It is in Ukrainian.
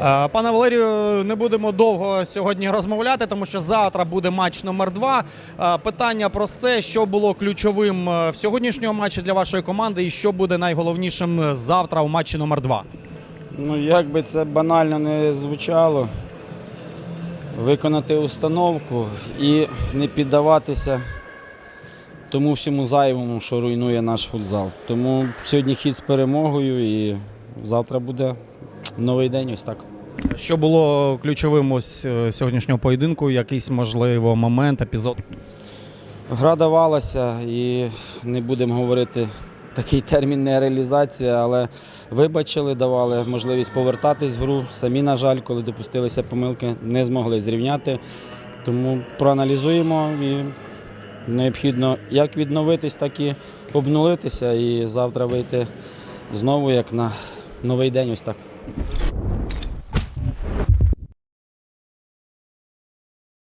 Е, Пане Валерію, не будемо довго сьогодні розмовляти, тому що завтра буде матч номер два. Е, Питання просте: що було ключовим е, в сьогоднішньому матчі для вашої команди, і що буде найголовнішим завтра у матчі номер два? Ну, як би це банально не звучало, виконати установку і не піддаватися тому всьому зайвому, що руйнує наш футзал. Тому сьогодні хід з перемогою і завтра буде новий день ось так. Що було ключовим ось е, сьогоднішнього поєдинку? Якийсь можливо момент, епізод? Гра давалася і не будемо говорити такий термін не реалізація, але вибачили, давали можливість повертатись в гру. Самі, на жаль, коли допустилися помилки, не змогли зрівняти. Тому проаналізуємо і необхідно як відновитись, так і обнулитися. І завтра вийти знову як на новий день. Ось так.